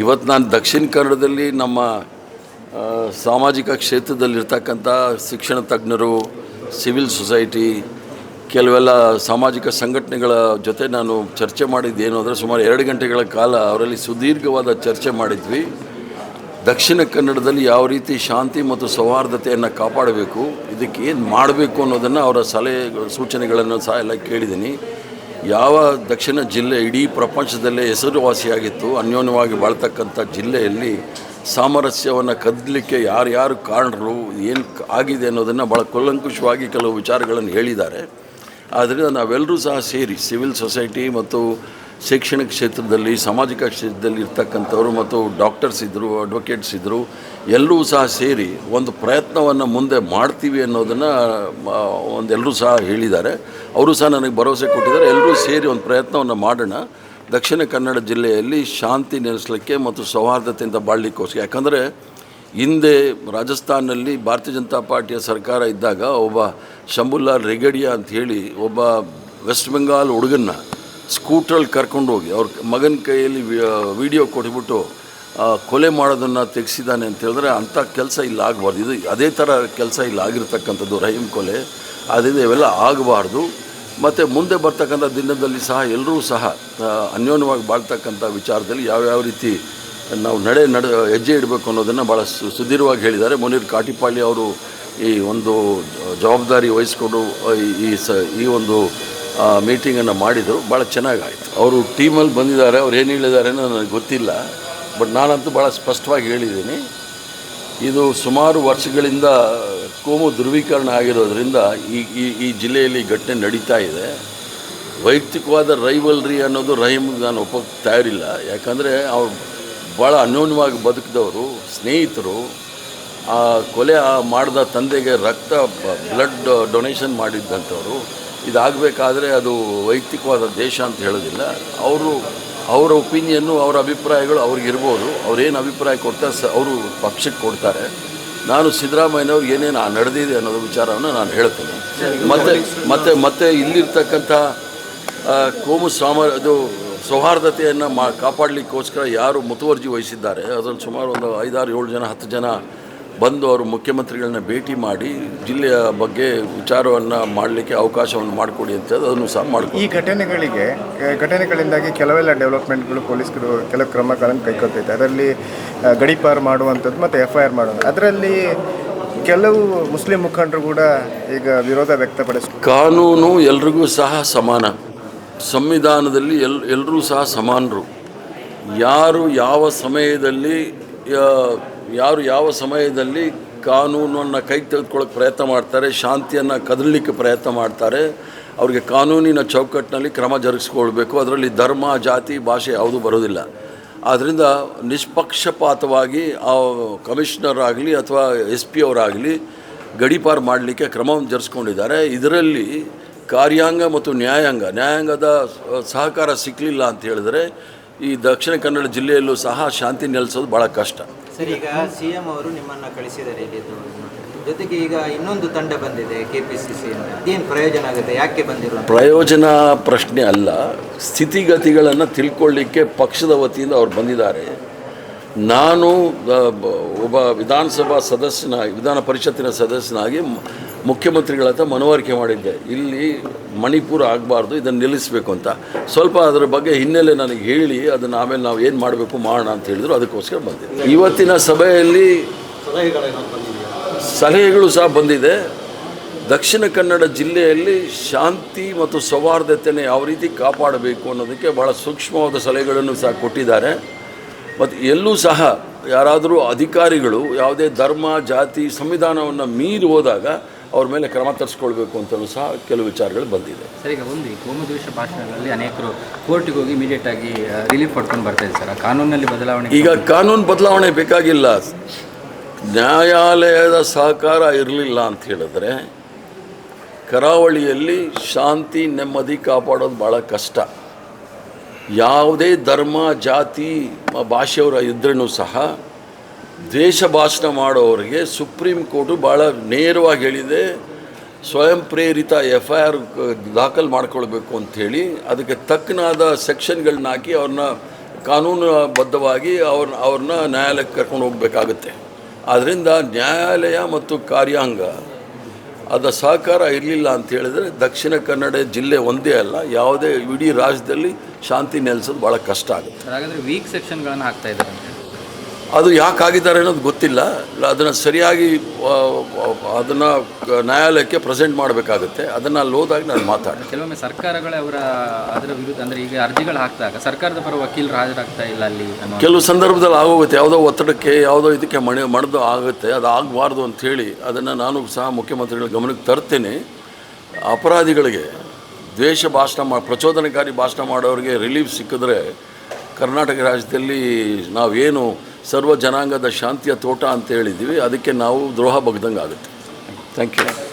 ಇವತ್ತು ನಾನು ದಕ್ಷಿಣ ಕನ್ನಡದಲ್ಲಿ ನಮ್ಮ ಸಾಮಾಜಿಕ ಕ್ಷೇತ್ರದಲ್ಲಿರ್ತಕ್ಕಂಥ ಶಿಕ್ಷಣ ತಜ್ಞರು, ಸಿವಿಲ್ ಸೊಸೈಟಿ, ಕೆಲವೆಲ್ಲ ಸಾಮಾಜಿಕ ಸಂಘಟನೆಗಳ ಜೊತೆ ನಾನು ಚರ್ಚೆ ಮಾಡಿದ್ದೇನು ಅಂದರೆ ಸುಮಾರು ಎರಡು ಗಂಟೆಗಳ ಕಾಲ ಅವರಲ್ಲಿ ಸುದೀರ್ಘವಾದ ಚರ್ಚೆ ಮಾಡಿದ್ವಿ. ದಕ್ಷಿಣ ಕನ್ನಡದಲ್ಲಿ ಯಾವ ರೀತಿ ಶಾಂತಿ ಮತ್ತು ಸೌಹಾರ್ದತೆಯನ್ನು ಕಾಪಾಡಬೇಕು, ಇದಕ್ಕೆ ಏನು ಮಾಡಬೇಕು ಅನ್ನೋದನ್ನು ಅವರ ಸಲಹೆ ಸೂಚನೆಗಳನ್ನು ಸಹ ಎಲ್ಲ ಕೇಳಿದ್ದೀನಿ. ಯಾವ ದಕ್ಷಿಣ ಜಿಲ್ಲೆ, ಇಡೀ ಪ್ರಪಂಚದಲ್ಲೇ ಹೆಸರುವಾಸಿಯಾಗಿತ್ತು, ಅನ್ಯೋನ್ಯವಾಗಿ ಬಾಳ್ತಕ್ಕಂಥ ಜಿಲ್ಲೆಯಲ್ಲಿ ಸಾಮರಸ್ಯವನ್ನು ಕದ್ದಲಿಕ್ಕೆ ಯಾರ್ಯಾರು ಕಾರಣರು, ಏನು ಆಗಿದೆ ಅನ್ನೋದನ್ನು ಭಾಳ ಕೂಲಂಕುಷವಾಗಿ ಕೆಲವು ವಿಚಾರಗಳನ್ನು ಹೇಳಿದ್ದಾರೆ. ಆದ್ದರಿಂದ ನಾವೆಲ್ಲರೂ ಸಹ ಸೇರಿ, ಸಿವಿಲ್ ಸೊಸೈಟಿ ಮತ್ತು ಶೈಕ್ಷಣಿಕ ಕ್ಷೇತ್ರದಲ್ಲಿ, ಸಾಮಾಜಿಕ ಕ್ಷೇತ್ರದಲ್ಲಿ ಇರ್ತಕ್ಕಂಥವ್ರು ಮತ್ತು ಡಾಕ್ಟರ್ಸ್ ಇದ್ದರು ಅಡ್ವೊಕೇಟ್ಸ್ ಇದ್ದರು ಎಲ್ಲರೂ ಸಹ ಸೇರಿ ಒಂದು ಪ್ರಯತ್ನವನ್ನು ಮುಂದೆ ಮಾಡ್ತೀವಿ ಅನ್ನೋದನ್ನು ಒಂದೆಲ್ಲರೂ ಸಹ ಹೇಳಿದ್ದಾರೆ. ಅವರು ಸಹ ನನಗೆ ಭರವಸೆ ಕೊಟ್ಟಿದ್ದಾರೆ. ಎಲ್ಲರೂ ಸೇರಿ ಒಂದು ಪ್ರಯತ್ನವನ್ನು ಮಾಡೋಣ. ದಕ್ಷಿಣ ಕನ್ನಡ ಜಿಲ್ಲೆಯಲ್ಲಿ ಶಾಂತಿ ನೆಲೆಸಲಿಕ್ಕೆ ಮತ್ತು ಸೌಹಾರ್ದತೆಯಿಂದ ಬಾಳಲಿಕ್ಕೋಸ್ಕರ. ಯಾಕಂದರೆ ಹಿಂದೆ ರಾಜಸ್ಥಾನಲ್ಲಿ ಭಾರತೀಯ ಜನತಾ ಪಾರ್ಟಿಯ ಸರ್ಕಾರ ಇದ್ದಾಗ ಒಬ್ಬ ಶಂಭುಲಾಲ್ ರೆಗಡಿಯಾ ಅಂತ ಹೇಳಿ ಒಬ್ಬ ವೆಸ್ಟ್ ಬೆಂಗಾಲ್ ಹುಡುಗನ್ನ ಸ್ಕೂಟ್ರಲ್ಲಿ ಕರ್ಕೊಂಡೋಗಿ ಅವ್ರ ಮಗನ ಕೈಯಲ್ಲಿ ವಿಡಿಯೋ ಕೊಟ್ಬಿಟ್ಟು ಕೊಲೆ ಮಾಡೋದನ್ನು ತೆಗೆಸಿದ್ದಾನೆ ಅಂತ ಹೇಳಿದ್ರೆ ಅಂಥ ಕೆಲಸ ಇಲ್ಲಿ ಆಗಬಾರ್ದು. ಇದು ಅದೇ ಥರ ಕೆಲಸ ಇಲ್ಲಿ ಆಗಿರ್ತಕ್ಕಂಥದ್ದು ರಹೀಮ್ ಕೊಲೆ. ಅದರಿಂದ ಇವೆಲ್ಲ ಆಗಬಾರ್ದು. ಮತ್ತು ಮುಂದೆ ಬರ್ತಕ್ಕಂಥ ದಿನದಲ್ಲಿ ಸಹ ಎಲ್ಲರೂ ಸಹ ಅನ್ಯೋನ್ಯವಾಗಿ ಬಾಳ್ತಕ್ಕಂಥ ವಿಚಾರದಲ್ಲಿ ಯಾವ್ಯಾವ ರೀತಿ ನಾವು ನಡೆ ನಡೆ, ಹೆಜ್ಜೆ ಇಡಬೇಕು ಅನ್ನೋದನ್ನು ಭಾಳ ಸುದೀರ್ಘವಾಗಿ ಹೇಳಿದ್ದಾರೆ. ಮುನೀರ್ ಕಾಟಿಪಾಳ್ಯ ಅವರು ಈ ಒಂದು ಜವಾಬ್ದಾರಿ ವಹಿಸ್ಕೊಂಡು ಈ- ಈ ಸ, ಈ ಒಂದು ಮೀಟಿಂಗನ್ನು ಮಾಡಿದರು. ಭಾಳ ಚೆನ್ನಾಗಾಯಿತು. ಅವರು ಟೀಮಲ್ಲಿ ಬಂದಿದ್ದಾರೆ. ಅವ್ರು ಏನು ಹೇಳಿದ್ದಾರೆ ಅನ್ನೋ ನನಗೆ ಗೊತ್ತಿಲ್ಲ. ಬಟ್ ನಾನಂತೂ ಭಾಳ ಸ್ಪಷ್ಟವಾಗಿ ಹೇಳಿದ್ದೀನಿ. ಇದು ಸುಮಾರು ವರ್ಷಗಳಿಂದ ಕೋಮು ಧ್ರುವೀಕರಣ ಆಗಿರೋದ್ರಿಂದ ಈ ಈ ಈ ಜಿಲ್ಲೆಯಲ್ಲಿ ಘಟನೆ ನಡೀತಾ ಇದೆ. ವೈಯಕ್ತಿಕವಾದ ರೈವಲ್ರಿ ಅನ್ನೋದು ರಹೀಮ್ ನಾನು ಒಪ್ಪ ತಯಾರಿಲ್ಲ. ಯಾಕಂದರೆ ಅವ್ರು ಭಾಳ ಅನ್ಯೋನ್ಯವಾಗಿ ಬದುಕಿದವರು, ಸ್ನೇಹಿತರು. ಆ ಕೊಲೆ ಮಾಡಿದ ತಂದೆಗೆ ರಕ್ತ, ಬ್ಲಡ್ ಡೊನೇಷನ್ ಮಾಡಿದ್ದಂಥವ್ರು. ಇದಾಗಬೇಕಾದ್ರೆ ಅದು ವೈಯಕ್ತಿಕವಾದ ದೇಶ ಅಂತ ಹೇಳೋದಿಲ್ಲ. ಅವರು ಅವರ ಒಪಿನಿಯನ್ನು, ಅವರ ಅಭಿಪ್ರಾಯಗಳು ಅವ್ರಿಗಿರ್ಬೋದು ಅವ್ರೇನು ಅಭಿಪ್ರಾಯ ಕೊಡ್ತಾರೆ, ಸ ಅವರು ಪಕ್ಷಕ್ಕೆ ಕೊಡ್ತಾರೆ. ನಾನು ಸಿದ್ದರಾಮಯ್ಯನವ್ರಿಗೆ ಏನೇನು ನಡೆದಿದೆ ಅನ್ನೋದು ವಿಚಾರವನ್ನು ನಾನು ಹೇಳ್ತೇನೆ. ಮತ್ತು ಮತ್ತು ಮತ್ತು ಇಲ್ಲಿರ್ತಕ್ಕಂಥ ಕೋಮು ಸಾಮ ಅದು ಸೌಹಾರ್ದತೆಯನ್ನು ಮಾ, ಕಾಪಾಡಲಿಕ್ಕೋಸ್ಕರ ಯಾರು ಮುತುವರ್ಜಿ ವಹಿಸಿದ್ದಾರೆ, ಅದರಲ್ಲಿ ಸುಮಾರು ಒಂದು ಐದಾರು ಏಳು ಜನ, ಹತ್ತು ಜನ ಬಂದು ಅವರು ಮುಖ್ಯಮಂತ್ರಿಗಳನ್ನ ಭೇಟಿ ಮಾಡಿ ಜಿಲ್ಲೆಯ ಬಗ್ಗೆ ವಿಚಾರವನ್ನು ಮಾಡಲಿಕ್ಕೆ ಅವಕಾಶವನ್ನು ಮಾಡಿಕೊಡಿ ಅಂತ ಅದನ್ನು ಸಹ ಮಾಡಿಕೊಡಿ. ಈ ಘಟನೆಗಳಿಗೆ ಘಟನೆಗಳಿಂದಾಗಿ ಕೆಲವೆಲ್ಲ ಡೆವಲಪ್ಮೆಂಟ್ಗಳು ಪೊಲೀಸರು ಕೆಲವು ಕ್ರಮಗಳನ್ನು ಕೈಗೊಳ್ತೈತೆ ಅದರಲ್ಲಿ ಗಡಿಪಾರು ಮಾಡುವಂಥದ್ದು ಮತ್ತು ಎಫ್ ಐ ಆರ್ ಮಾಡುವಂಥದ್ದು. ಅದರಲ್ಲಿ ಕೆಲವು ಮುಸ್ಲಿಂ ಮುಖಂಡರು ಕೂಡ ಈಗ ವಿರೋಧ ವ್ಯಕ್ತಪಡಿಸ ಕಾನೂನು ಎಲ್ರಿಗೂ ಸಹ ಸಮಾನ. ಸಂವಿಧಾನದಲ್ಲಿ ಎಲ್ ಎಲ್ಲರೂ ಸಹ ಸಮಾನರು. ಯಾರು ಯಾವ ಸಮಯದಲ್ಲಿ ಯಾರು ಯಾವ ಸಮಯದಲ್ಲಿ ಕಾನೂನನ್ನು ಕೈ ತೆಗೆದುಕೊಳ್ಳೋಕೆ ಪ್ರಯತ್ನ ಮಾಡ್ತಾರೆ, ಶಾಂತಿಯನ್ನು ಕದಲಿಕ್ಕೆ ಪ್ರಯತ್ನ ಮಾಡ್ತಾರೆ, ಅವರಿಗೆ ಕಾನೂನಿನ ಚೌಕಟ್ಟಿನಲ್ಲಿ ಕ್ರಮ ಜರುಗಿಸ್ಕೊಳ್ಬೇಕು. ಅದರಲ್ಲಿ ಧರ್ಮ, ಜಾತಿ, ಭಾಷೆ ಯಾವುದೂ ಬರೋದಿಲ್ಲ. ಆದ್ದರಿಂದ ನಿಷ್ಪಕ್ಷಪಾತವಾಗಿ ಆ ಕಮಿಷನರ್ ಆಗಲಿ ಅಥವಾ ಎಸ್ ಪಿ ಅವರಾಗಲಿ ಗಡೀಪಾರು ಮಾಡಲಿಕ್ಕೆ ಕ್ರಮವನ್ನು ಜರುಗಿಸ್ಕೊಂಡಿದ್ದಾರೆ. ಇದರಲ್ಲಿ ಕಾರ್ಯಾಂಗ ಮತ್ತು ನ್ಯಾಯಾಂಗ, ನ್ಯಾಯಾಂಗದ ಸಹಕಾರ ಸಿಕ್ಕಲಿಲ್ಲ ಅಂತ ಹೇಳಿದ್ರೆ ಈ ದಕ್ಷಿಣ ಕನ್ನಡ ಜಿಲ್ಲೆಯಲ್ಲೂ ಸಹ ಶಾಂತಿ ನೆಲೆಸೋದು ಭಾಳ ಕಷ್ಟ. ಸರ್ ಈಗ ಸಿ ಎಂ ಅವರು ನಿಮ್ಮನ್ನ ಕಳಿಸಿದ್ದಾರೆ ಇಲ್ಲಿದ್ದು ಜೊತೆಗೆ ಈಗ ಇನ್ನೊಂದು ತಂಡ ಬಂದಿದೆ ಕೆ ಪಿ ಸಿ ಸಿ ಅಂತ. ಅದೇನು ಪ್ರಯೋಜನ ಆಗುತ್ತೆ? ಯಾಕೆ ಬಂದಿರೋ ಪ್ರಯೋಜನ ಪ್ರಶ್ನೆ ಅಲ್ಲ. ಸ್ಥಿತಿಗತಿಗಳನ್ನು ತಿಳ್ಕೊಳ್ಳಿಕ್ಕೆ ಪಕ್ಷದ ವತಿಯಿಂದ ಅವ್ರು ಬಂದಿದ್ದಾರೆ. ನಾನು ಒಬ್ಬ ವಿಧಾನಸಭಾ ಸದಸ್ಯನ, ವಿಧಾನ ಪರಿಷತ್ತಿನ ಸದಸ್ಯನಾಗಿ ಮುಖ್ಯಮಂತ್ರಿಗಳ ಹತ್ರ ಮನವರಿಕೆ ಮಾಡಿದ್ದೆ. ಇಲ್ಲಿ ಮಣಿಪುರ ಆಗಬಾರ್ದು, ಇದನ್ನು ನಿಲ್ಲಿಸಬೇಕು ಅಂತ. ಸ್ವಲ್ಪ ಅದರ ಬಗ್ಗೆ ಹಿನ್ನೆಲೆ ನನಗೆ ಹೇಳಿ, ಅದನ್ನು ಆಮೇಲೆ ನಾವು ಏನು ಮಾಡಬೇಕು, ಮಾಡೋಣ ಅಂತ ಹೇಳಿದ್ರು, ಅದಕ್ಕೋಸ್ಕರ ಬಂದೆ. ಇವತ್ತಿನ ಸಭೆಯಲ್ಲಿ ಸಲಹೆಗಳು ಸಹ ಬಂದಿದೆ. ದಕ್ಷಿಣ ಕನ್ನಡ ಜಿಲ್ಲೆಯಲ್ಲಿ ಶಾಂತಿ ಮತ್ತು ಸೌಹಾರ್ದತೆಯನ್ನು ಯಾವ ರೀತಿ ಕಾಪಾಡಬೇಕು ಅನ್ನೋದಕ್ಕೆ ಭಾಳ ಸೂಕ್ಷ್ಮವಾದ ಸಲಹೆಗಳನ್ನು ಸಹ ಕೊಟ್ಟಿದ್ದಾರೆ. ಮತ್ತು ಎಲ್ಲೂ ಸಹ ಯಾರಾದರೂ ಅಧಿಕಾರಿಗಳು ಯಾವುದೇ ಧರ್ಮ ಜಾತಿ ಸಂವಿಧಾನವನ್ನು ಮೀರಿ ಹೋದಾಗ ಅವ್ರ ಮೇಲೆ ಕ್ರಮ ತರಿಸ್ಕೊಳ್ಬೇಕು ಅಂತಲೂ ಸಹ ಕೆಲವು ವಿಚಾರಗಳು ಬಂದಿದೆ. ಸರ್ ಈಗ ಒಂದು ಕೋಮುದ್ವೇಷ ಭಾಷಣಗಳಲ್ಲಿ ಅನೇಕರು ಕೋರ್ಟಿಗೆ ಹೋಗಿ ಇಮಿಡಿಯೇಟ್ ಆಗಿ ರಿಲೀಫ್ ಪಡ್ಕೊಂಡು ಬರ್ತಾ ಇದೆ ಸರ್. ಕಾನೂನಲ್ಲಿ ಬದಲಾವಣೆ ಈಗ ಕಾನೂನು ಬದಲಾವಣೆ ಬೇಕಾಗಿಲ್ಲ. ನ್ಯಾಯಾಲಯದ ಸಹಕಾರ ಇರಲಿಲ್ಲ ಅಂತ ಹೇಳಿದ್ರೆ ಕರಾವಳಿಯಲ್ಲಿ ಶಾಂತಿ ನೆಮ್ಮದಿ ಕಾಪಾಡೋದು ಭಾಳ ಕಷ್ಟ. ಯಾವುದೇ ಧರ್ಮ, ಜಾತಿ ಭಾಷೆಯವರ ಇದ್ರೂ ಸಹ ದ್ವೇಷ ಭಾಷಣ ಮಾಡೋರಿಗೆ ಸುಪ್ರೀಂ ಕೋರ್ಟು ಭಾಳ ನೇರವಾಗಿ ಹೇಳಿದೆ, ಸ್ವಯಂ ಪ್ರೇರಿತ ಎಫ್ ಐ ಆರ್ ದಾಖಲು ಮಾಡ್ಕೊಳ್ಬೇಕು ಅಂಥೇಳಿ ಅದಕ್ಕೆ ತಕ್ಕನಾದ ಸೆಕ್ಷನ್ಗಳನ್ನ ಹಾಕಿ ಅವ್ರನ್ನ ಕಾನೂನುಬದ್ಧವಾಗಿ ಅವ್ರ, ಅವ್ರನ್ನ ನ್ಯಾಯಾಲಯಕ್ಕೆ ಕರ್ಕೊಂಡು ಹೋಗಬೇಕಾಗುತ್ತೆ. ಆದ್ದರಿಂದ ನ್ಯಾಯಾಲಯ ಮತ್ತು ಕಾರ್ಯಾಂಗ ಅದರ ಸಹಕಾರ ಇರಲಿಲ್ಲ ಅಂತ ಹೇಳಿದರೆ ದಕ್ಷಿಣ ಕನ್ನಡ ಜಿಲ್ಲೆ ಒಂದೇ ಅಲ್ಲ, ಯಾವುದೇ ಇಡೀ ರಾಜ್ಯದಲ್ಲಿ ಶಾಂತಿ ನೆಲೆಸೋದು ಭಾಳ ಕಷ್ಟ ಆಗುತ್ತೆ. ವೀಕ್ ಸೆಕ್ಷನ್ಗಳನ್ನು ಹಾಕ್ತಾ ಇದ್ದಾರೆ ಅದು ಯಾಕೆ ಆಗಿದ್ದಾರೆ ಅನ್ನೋದು ಗೊತ್ತಿಲ್ಲ. ಅದನ್ನು ಸರಿಯಾಗಿ ಅದನ್ನು ನ್ಯಾಯಾಲಯಕ್ಕೆ ಪ್ರೆಸೆಂಟ್ ಮಾಡಬೇಕಾಗುತ್ತೆ. ಅದನ್ನು ಅಲ್ಲಿ ಹೋದಾಗ ನಾನು ಮಾತಾಡಿ ಕೆಲವೊಮ್ಮೆ ಸರ್ಕಾರಗಳೇ ಅವರ ಅದರ ವಿರುದ್ಧ ಅಂದರೆ ಈಗ ಅರ್ಜಿಗಳು ಹಾಕಿದಾಗ ಸರ್ಕಾರದ ಪರ ವಕೀಲರು ಹಾಜರಾಗ್ತಾ ಇಲ್ಲ ಅಲ್ಲಿ ಕೆಲವು ಸಂದರ್ಭದಲ್ಲಿ ಆಗೋಗುತ್ತೆ. ಯಾವುದೋ ಒತ್ತಡಕ್ಕೆ ಯಾವುದೋ ಇದಕ್ಕೆ ಮಣೆ ಮಣದು ಆಗುತ್ತೆ. ಅದು ಆಗಬಾರ್ದು ಅಂಥೇಳಿ ಅದನ್ನು ನಾನು ಸಹ ಮುಖ್ಯಮಂತ್ರಿಗಳ ಗಮನಕ್ಕೆ ತರ್ತೇನೆ. ಅಪರಾಧಿಗಳಿಗೆ ದ್ವೇಷ ಭಾಷಣ ಮಾ ಪ್ರಚೋದನಕಾರಿ ಭಾಷಣ ಮಾಡೋರಿಗೆ ರಿಲೀಫ್ ಸಿಕ್ಕಿದ್ರೆ ಕರ್ನಾಟಕ ರಾಜ್ಯದಲ್ಲಿ ನಾವೇನು ಸರ್ವ ಜನಾಂಗದ ಶಾಂತಿಯ ತೋಟ ಅಂತ ಹೇಳಿದ್ದೀವಿ. ಅದಕ್ಕೆ ನಾವು ದ್ರೋಹ ಬಗ್ದಂಗೆ ಆಗುತ್ತೆ ಥ್ಯಾಂಕ್ ಯು